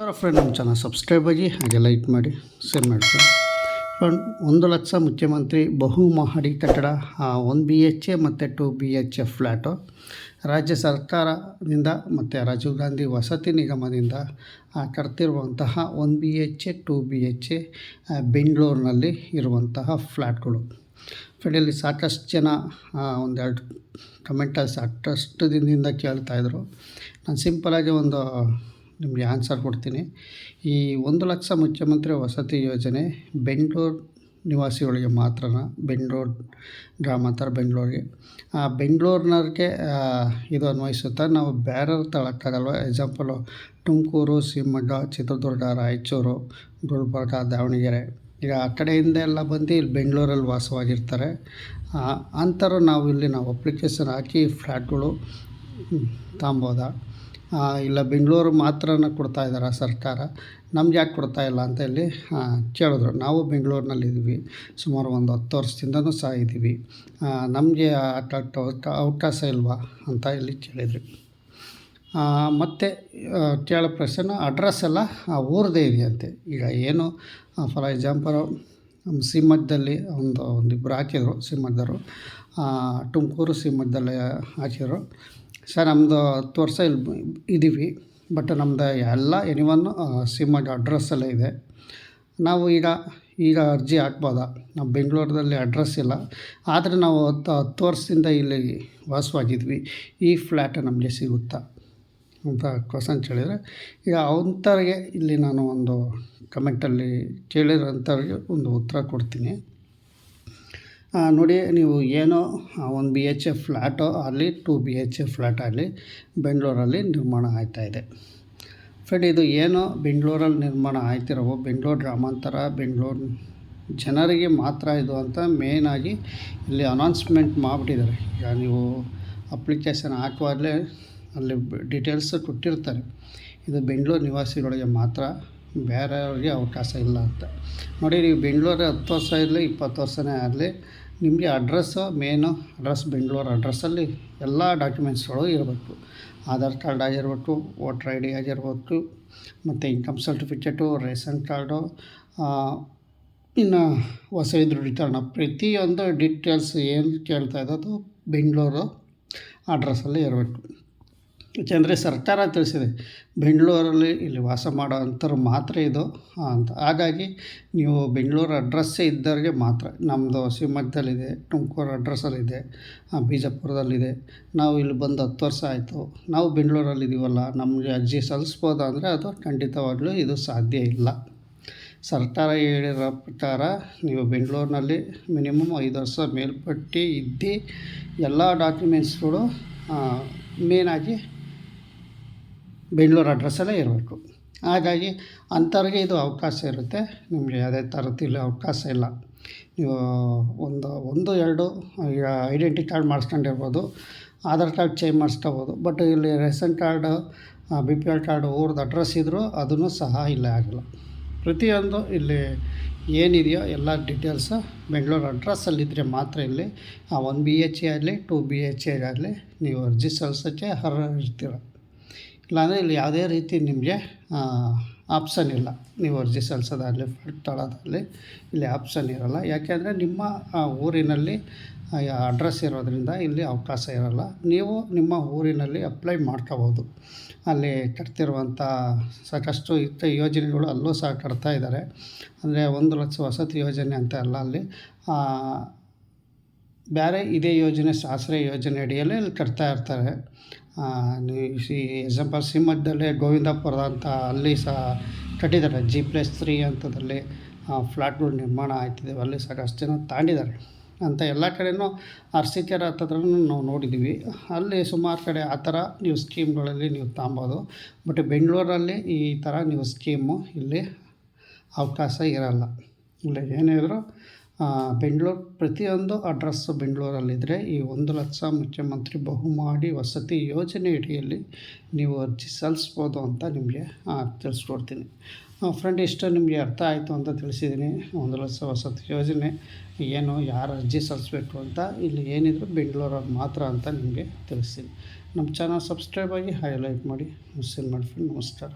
Friend ನಮ್ಮ channel subscribe ಆಗಿ ಹಾಗೆ ಲೈಕ್ ಮಾಡಿ ಶೇರ್ ಮಾಡ್ತೀವಿ ಫ್ರೆಂಡ್ ಒಂದು ಲಕ್ಷ ಮುಖ್ಯಮಂತ್ರಿ ಬಹುಮಹಡಿ ಕಟ್ಟಡ ಒನ್ ಬಿ ಎಚ್ ಎ ಮತ್ತು two B H A flat ರಾಜ್ಯ ಸರ್ಕಾರದಿಂದ ಮತ್ತು ರಾಜೀವ್ ಗಾಂಧಿ ವಸತಿ ನಿಗಮದಿಂದ ಕಟ್ತಿರುವಂತಹ one B H A two B H A ಬೆಂಗಳೂರಿನಲ್ಲಿ ಇರುವಂತಹ ಫ್ಲ್ಯಾಟ್ಗಳು ಫ್ರೆಂಡ್ ಇಲ್ಲಿ ಸಾಕಷ್ಟು ಜನ ಒಂದೆರಡು ಕಮೆಂಟಲ್ಲಿ ಸಾಕಷ್ಟು ದಿನದಿಂದ ಕೇಳ್ತಾಯಿದ್ರು ನಾನು ಸಿಂಪಲಾಗಿ ಒಂದು ನಿಮಗೆ ಆನ್ಸರ್ ಕೊಡ್ತೀನಿ. ಈ ಒಂದು ಲಕ್ಷ ಮುಖ್ಯಮಂತ್ರಿ ವಸತಿ ಯೋಜನೆ ಬೆಂಗಳೂರು ನಿವಾಸಿಗಳಿಗೆ ಮಾತ್ರನ, ಬೆಂಗಳೂರು ಗ್ರಾಮಾಂತರ ಬೆಂಗಳೂರಿಗೆ. ಬೆಂಗಳೂರಿನವ್ರಿಗೆ ಇದು ಅನ್ವಯಿಸುತ್ತಾ ನಾವು ಬೇರೆ ತಳಕ್ಕಾಗಲ್ವ? ಎಕ್ಸಾಂಪಲು ತುಮಕೂರು, ಶಿವಮೊಗ್ಗ, ಚಿತ್ರದುರ್ಗ, ರಾಯಚೂರು, ಗುಲ್ಬರ್ಗ, ದಾವಣಗೆರೆ. ಈಗ ಆ ಕಡೆಯಿಂದ ಎಲ್ಲ ಬಂದು ಇಲ್ಲಿ ಬೆಂಗಳೂರಲ್ಲಿ ವಾಸವಾಗಿರ್ತಾರೆ. ಅಂಥರು ನಾವು ಇಲ್ಲಿ ನಾವು ಅಪ್ಲಿಕೇಶನ್ ಹಾಕಿ ಫ್ಲ್ಯಾಟ್ಗಳು ತಾಂಬೋದಾ? ಇಲ್ಲ, ಬೆಂಗಳೂರು ಮಾತ್ರನೇ ಕೊಡ್ತಾ ಇದ್ದಾರೆ ಸರ್ಕಾರ? ನಮ್ಗೆ ಯಾಕೆ ಕೊಡ್ತಾ ಇಲ್ಲ ಅಂತ ಇಲ್ಲಿ ಕೇಳಿದ್ರು. ನಾವು ಬೆಂಗಳೂರಿನಲ್ಲಿದ್ದೀವಿ. ಸುಮಾರು ಒಂದು ಹತ್ತು ವರ್ಷದಿಂದನೂ ಸಹ ಇದ್ದೀವಿ. ನಮಗೆ ಅವಕಾಶ ಇಲ್ವಾ ಅಂತ ಇಲ್ಲಿ ಕೇಳಿದ್ರು. ಮತ್ತು ಕೇಳೋ ಪ್ರಶ್ನೆ, ಅಡ್ರೆಸ್ ಎಲ್ಲ ಊರದೇ ಇದೆಯಂತೆ. ಈಗ ಏನು ಫಾರ್ ಎಕ್ಸಾಂಪಲ್ ಸಿಂಹದಲ್ಲಿ ಒಂದು ಒಂದಿಬ್ಬರು ಹಾಕಿದರು ಸಿಮಜ್ದವರು ತುಮಕೂರು ಸೀಮದಲ್ಲಿ ಹಾಕಿರು ಸರ್ ನಮ್ಮದು ಹತ್ತು ವರ್ಷ ಇಲ್ಲಿ ಇದ್ದೀವಿ ಬಟ್ ನಮ್ಮದು ಎಲ್ಲ ಎನಿವನ್ನು ಅಡ್ರೆಸ್ ಅಡ್ರೆಸ್ಸಲ್ಲೇ ಇದೆ. ನಾವು ಈಗ ಈಗ ಅರ್ಜಿ ಹಾಕ್ಬೋದಾ? ನಾವು ಬೆಂಗಳೂರಲ್ಲಿ ಅಡ್ರೆಸ್ ಇಲ್ಲ. ಆದರೆ ನಾವು ಹತ್ತು ಹತ್ತು ವರ್ಷದಿಂದ ಇಲ್ಲಿ ವಾಸವಾಗಿದ್ವಿ. ಈ ಫ್ಲ್ಯಾಟ್ ನಮಗೆ ಸಿಗುತ್ತಾ? ಅಂತ ಕ್ವಶನ್ ಕೇಳಿದರೆ, ಈಗ ಅಂಥವ್ರಿಗೆ ಇಲ್ಲಿ ನಾನು ಒಂದು ಕಮೆಂಟಲ್ಲಿ ಕೇಳಿರೋಂಥವ್ರಿಗೆ ಒಂದು ಉತ್ತರ ಕೊಡ್ತೀನಿ. ನೋಡಿ, ನೀವು ಏನೋ ಒಂದು ಬಿ ಎಚ್ ಎ ಫ್ಲ್ಯಾಟು ಆಗಲಿ two B H A flat ಆಗಲಿ, ಬೆಂಗಳೂರಲ್ಲಿ ನಿರ್ಮಾಣ ಇದೆ. ಫ್ರೆಂಡ್ ಇದು ಏನೋ ಬೆಂಗಳೂರಲ್ಲಿ ನಿರ್ಮಾಣ ಆಯ್ತಿರೋ ಬೆಂಗಳೂರು ಗ್ರಾಮಾಂತರ, ಬೆಂಗಳೂರು ಜನರಿಗೆ ಮಾತ್ರ ಇದು ಅಂತ ಮೇಯ್ನಾಗಿ ಇಲ್ಲಿ ಅನೌನ್ಸ್ಮೆಂಟ್ ಮಾಡಿಬಿಟ್ಟಿದ್ದಾರೆ. ಈಗ ನೀವು ಅಪ್ಲಿಕೇಶನ್ ಹಾಕುವಾಗಲೇ ಅಲ್ಲಿ ಡೀಟೇಲ್ಸ್ ಕೊಟ್ಟಿರ್ತಾರೆ. ಇದು ಬೆಂಗಳೂರು ನಿವಾಸಿಗಳಿಗೆ ಮಾತ್ರ ಬೇರೆಯವ್ರಿಗೆ ಅವಕಾಶ ಇಲ್ಲ ಅಂತ. ನೋಡಿ, ನೀವು ಬೆಂಗಳೂರು ಹತ್ತು ವರ್ಷ ಇರಲಿ, ಇಪ್ಪತ್ತು ವರ್ಷನೇ ಆಗಲಿ, ನಿಮಗೆ ಅಡ್ರೆಸ್ಸು ಮೇನು ಅಡ್ರೆಸ್ ಬೆಂಗಳೂರು ಅಡ್ರೆಸ್ಸಲ್ಲಿ ಎಲ್ಲ ಡಾಕ್ಯುಮೆಂಟ್ಸ್ಗಳು ಇರಬೇಕು. ಆಧಾರ್ ಕಾರ್ಡ್ ಆಗಿರ್ಬೇಕು ವೋಟ್ರ್ ಐ ಡಿ ಆಗಿರ್ಬೇಕು, ಮತ್ತು ಇನ್ಕಮ್ ಸರ್ಟಿಫಿಕೇಟು ರೇಷನ್ ಕಾರ್ಡು ಇನ್ನು ಹೊಸ ದೃಢೀಕರಣ, ಪ್ರತಿಯೊಂದು ಡೀಟೇಲ್ಸ್ ಏನು ಕೇಳ್ತಾ ಇದ್ದದ್ದು ಬೆಂಗಳೂರು ಅಡ್ರೆಸ್ಸಲ್ಲಿ ಇರಬೇಕು. ಏಕೆಂದರೆ ಸರ್ಕಾರ ತಿಳಿಸಿದೆ. ಬೆಂಗಳೂರಲ್ಲಿ ಇಲ್ಲಿ ವಾಸ ಮಾಡೋ ಅಂಥವ್ರು ಮಾತ್ರ ಇದು ಅಂತ. ಹಾಗಾಗಿ ನೀವು ಬೆಂಗಳೂರು ಅಡ್ರೆಸ್ಸೇ ಇದ್ದವ್ರಿಗೆ ಮಾತ್ರ. ನಮ್ಮದು ಶಿವಮೊಗ್ಗದಲ್ಲಿದೆ, ತುಮಕೂರು ಅಡ್ರೆಸ್ಸಲ್ಲಿದೆ ಬಿಜಾಪುರದಲ್ಲಿದೆ. ನಾವು ಇಲ್ಲಿ ಬಂದು ಹತ್ತು ವರ್ಷ ಆಯಿತು. ನಾವು ಬೆಂಗಳೂರಲ್ಲಿದ್ದೀವಲ್ಲ ನಮಗೆ ಅರ್ಜಿ ಸಲ್ಲಿಸ್ಬೋದು ಅಂದರೆ ಅದು ಖಂಡಿತವಾಗಲೂ ಇದು ಸಾಧ್ಯ ಇಲ್ಲ. ಸರ್ಕಾರ ಹೇಳಿರೋ ಪ್ರಕಾರ ನೀವು ಬೆಂಗಳೂರಿನಲ್ಲಿ ಮಿನಿಮಮ್ ಐದು ವರ್ಷ ಮೇಲ್ಪಟ್ಟು ಇದ್ದು, ಎಲ್ಲ ಡಾಕ್ಯುಮೆಂಟ್ಸ್ಗಳು ಮೇನಾಗಿ ಬೆಂಗಳೂರು ಅಡ್ರೆಸ್ಸಲ್ಲೇ ಇರಬೇಕು. ಹಾಗಾಗಿ ಅಂಥವ್ರಿಗೆ ಇದು ಅವಕಾಶ ಇರುತ್ತೆ. ನಿಮಗೆ ಯಾವುದೇ ಥರದ್ದು ಇಲ್ಲಿ ಅವಕಾಶ ಇಲ್ಲ. ನೀವು ಒಂದು ಒಂದು, ಎರಡು, ಈಗ ಐಡೆಂಟಿ ಕಾರ್ಡ್ ಮಾಡಿಸ್ಕೊಂಡಿರ್ಬೋದು, ಆಧಾರ್ ಕಾರ್ಡ್ ಚೇಂಜ್ ಮಾಡಿಸ್ಕೋಬೋದು ಬಟ್ ಇಲ್ಲಿ ration card B P L card ಊರ್ದು address ಇದ್ದರೂ ಅದನ್ನು ಸಹ ಇಲ್ಲೇ ಆಗಲ್ಲ. ಪ್ರತಿಯೊಂದು ಇಲ್ಲಿ ಏನಿದೆಯೋ ಎಲ್ಲ ಡೀಟೇಲ್ಸು ಬೆಂಗಳೂರು ಅಡ್ರೆಸ್ಸಲ್ಲಿದ್ದರೆ ಮಾತ್ರ ಇಲ್ಲಿ ಒನ್ ಬಿ ಎಚ್ ಎ ಆಗಲಿ ಟು ಬಿ ಎಚ್ ಎ ಆಗಲಿ, ನೀವು ಅರ್ಜಿ ಸಲ್ಲಿಸೋಕ್ಕೆ ಅರ್ಹ ಇರ್ತೀರ. ಇಲ್ಲಾಂದರೆ ಇಲ್ಲಿ ಯಾವುದೇ ರೀತಿ ನಿಮಗೆ ಆಪ್ಷನ್ ಇಲ್ಲ. ನೀವು ಅರ್ಜಿ ಸಲ್ಲಿಸೋದಾಗಲಿ ಫ್ಲಡ್ ತೊಳೋದಾಗಲಿ ಇಲ್ಲಿ ಆಪ್ಷನ್ ಇರೋಲ್ಲ. ಯಾಕೆಂದರೆ ನಿಮ್ಮ ಊರಿನಲ್ಲಿ ಅಡ್ರೆಸ್ ಇರೋದರಿಂದ ಇಲ್ಲಿ ಅವಕಾಶ ಇರೋಲ್ಲ. ನೀವು ನಿಮ್ಮ ಊರಿನಲ್ಲಿ ಅಪ್ಲೈ ಮಾಡ್ಕೋಬೋದು. ಅಲ್ಲಿ ಕಟ್ತಿರುವಂಥ ಸಾಕಷ್ಟು ಇತ್ತ ಯೋಜನೆಗಳು ಅಲ್ಲೂ ಸಹ ಕಟ್ತಾ ಇದ್ದಾರೆ. ಅಂದರೆ ಒಂದು ಲಕ್ಷ ವಸತಿ ಯೋಜನೆ ಅಂತ ಅಲ್ಲ ಅಲ್ಲಿ. ಬೇರೆ ಇದೇ ಯೋಜನೆ ಶಾಸ್ತ್ರೀಯ ಯೋಜನೆ ಅಡಿಯಲ್ಲಿ ಇಲ್ಲಿ ಕಟ್ತಾ ಇರ್ತಾರೆ. ಎಕ್ಸಾಂಪಲ್ ಶಿವಮೊಗ್ಗದಲ್ಲೇ ಗೋವಿಂದಪುರದ ಅಂತ ಅಲ್ಲಿ ಸಹ ಕಟ್ಟಿದ್ದಾರೆ. ಜಿ ಪ್ಲಸ್ ತ್ರೀ ಅಂತದಲ್ಲಿ ಫ್ಲಾಟ್ಗಳು ನಿರ್ಮಾಣ ಆಯ್ತಿದೆ. ಅಲ್ಲಿ ಸಾಕಷ್ಟು ಜನ ತಾಂಡಿದ್ದಾರೆ. ಅಂತ ಎಲ್ಲ ಕಡೆನೂ ಅರಸೀಕೆರೆ ಹತ್ತಿರನೂ ನಾವು ನೋಡಿದ್ದೀವಿ. ಅಲ್ಲಿ ಸುಮಾರು ಕಡೆ ಆ ಥರ ನೀವು ಸ್ಕೀಮ್ಗಳಲ್ಲಿ ನೀವು ತಾಂಬೋದು. ಬಟ್ ಬೆಂಗಳೂರಲ್ಲಿ ಈ ಥರ ನೀವು ಸ್ಕೀಮು ಇಲ್ಲಿ ಅವಕಾಶ ಇರಲ್ಲ. ಇಲ್ಲ ಏನೇ ಇದ್ರೂ ಬೆಂಗಳೂರು ಪ್ರತಿಯೊಂದು ಅಡ್ರೆಸ್ಸು ಬೆಂಗಳೂರಲ್ಲಿದ್ದರೆ ಈ ಒಂದು ಲಕ್ಷ ಮುಖ್ಯಮಂತ್ರಿ ಬಹುಮಾಡಿ ವಸತಿ ಯೋಜನೆ ಅಡಿಯಲ್ಲಿ ನೀವು ಅರ್ಜಿ ಸಲ್ಲಿಸ್ಬೋದು ಅಂತ ನಿಮಗೆ ತಿಳಿಸ್ಕೊಡ್ತೀನಿ. ಫ್ರೆಂಡ್ ಇಷ್ಟು ನಿಮಗೆ ಅರ್ಥ ಆಯಿತು ಅಂತ ತಿಳಿಸಿದ್ದೀನಿ. ಒಂದು ಲಕ್ಷ ವಸತಿ ಯೋಜನೆ ಏನು, ಯಾರು ಅರ್ಜಿ ಸಲ್ಲಿಸ್ಬೇಕು ಅಂತ, ಇಲ್ಲಿ ಏನಿದ್ರು ಬೆಂಗಳೂರಲ್ಲಿ ಮಾತ್ರ ಅಂತ ನಿಮಗೆ ತಿಳಿಸ್ತೀನಿ. ನಮ್ಮ ಚಾನಲ್ ಸಬ್ಸ್ಕ್ರೈಬ್ ಆಗಿ, ಹಾಗೆ ಲೈಕ್ ಮಾಡಿ. ಮಿಸ್ ಮಾಡಿ ಫ್ರೆಂಡ್ ನಮಸ್ಕಾರ.